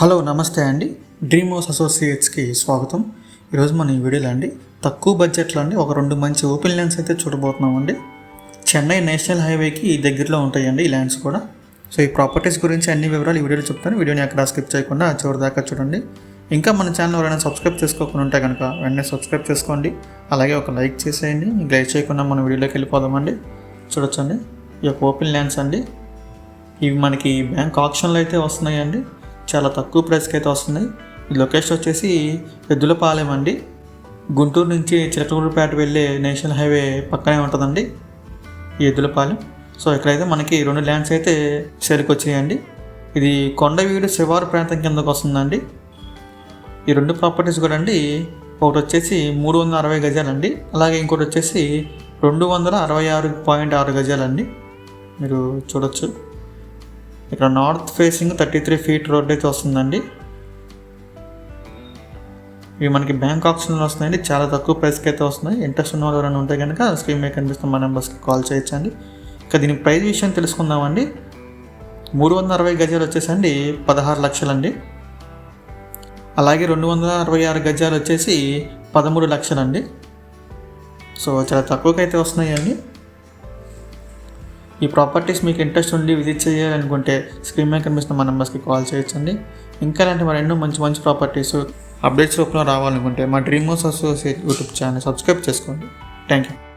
Hello నమస్తే అండి. Dream house అసోసియేట్స్కి స్వాగతం. ఈరోజు మన ఈ వీడియోలో అండి తక్కువ బడ్జెట్లో అండి ఒక రెండు మంచి ఓపెన్ ల్యాండ్స్ అయితే చూడబోతున్నామండి. చెన్నై నేషనల్ హైవేకి దగ్గరలో ఉంటాయండి ఈ ల్యాండ్స్ కూడా. సో ఈ ప్రాపర్టీస్ గురించి అన్ని వివరాలు ఈ వీడియోలో చెప్తాను. వీడియోని అక్కడ స్కిప్ చేయకుండా చివరిదాకా చూడండి. ఇంకా మన ఛానల్ ఎవరైనా సబ్స్క్రైబ్ చేసుకోకుండా ఉంటే కనుక వెంటనే సబ్స్క్రైబ్ చేసుకోండి. అలాగే ఒక లైక్ చేసేయండి. ఇంకా లైక్ చేయకుండా మన వీడియోలోకి వెళ్ళిపోదామండి. చూడొచ్చండి. ఈ యొక్క ఓపెన్ ల్యాండ్స్ అండి. ఇవి మనకి బ్యాంక్ ఆప్షన్లు అయితే వస్తున్నాయండి. చాలా తక్కువ ప్రైస్కి అయితే వస్తున్నాయి. లొకేషన్ వచ్చేసి ఎద్దులపాలెం అండి. గుంటూరు నుంచి చిలకలూరుపేట వెళ్ళే నేషనల్ హైవే పక్కనే ఉంటుందండి. ఈ ఎద్దులపాలెం. సో ఇక్కడైతే మనకి రెండు ల్యాండ్స్ అయితే సేల్కి వచ్చాయండి. ఇది కొండవీడు శివారు ప్రాంతం కిందకు వస్తుందండి. ఈ రెండు ప్రాపర్టీస్ కూడా అండి ఒకటి వచ్చేసి మూడు వందల అరవై గజాలండి. అలాగే ఇంకోటి వచ్చేసి రెండు వందల అరవై ఆరు పాయింట్ ఆరు గజాలండి. మీరు చూడొచ్చు. ఇక్కడ north facing thirty three feet road అయితే వస్తుందండి. ఇవి మనకి బ్యాంక్ ఆప్షన్లో వస్తున్నాయండి. చాలా తక్కువ ప్రైస్కి అయితే వస్తున్నాయి. ఇంట్రెస్ట్ ఉన్న వాళ్ళు ఎవరైనా ఉంటే కనుక స్క్రీన్ మీద కనిపిస్తున్న మా నెంబర్స్కి కాల్ చేయొచ్చండి. ఇక దీని ప్రైస్ విషయం తెలుసుకుందామండి. మూడు వందల అరవై గజాలు వచ్చేసండి పదహారు లక్షలండి. అలాగే రెండు వందల అరవై ఆరు గజాలు వచ్చేసి పదమూడు లక్షలండి. సో చాలా తక్కువకైతే అయితే వస్తున్నాయండి. ఈ ప్రాపర్టీస్ మీకు ఇంట్రెస్ట్ ఉండి విజిట్ చేయాలనుకుంటే స్క్రీన్ మీద కనిపిస్తున్న మా నెంబర్స్కి కాల్ చేయొచ్చండి. ఇంకా ఇలాంటి మరెన్నో మంచి మంచి ప్రాపర్టీస్ అప్డేట్స్ రూపంలో రావాలనుకుంటే మా dream house associate YouTube channel subscribe చేసుకోండి. Thank you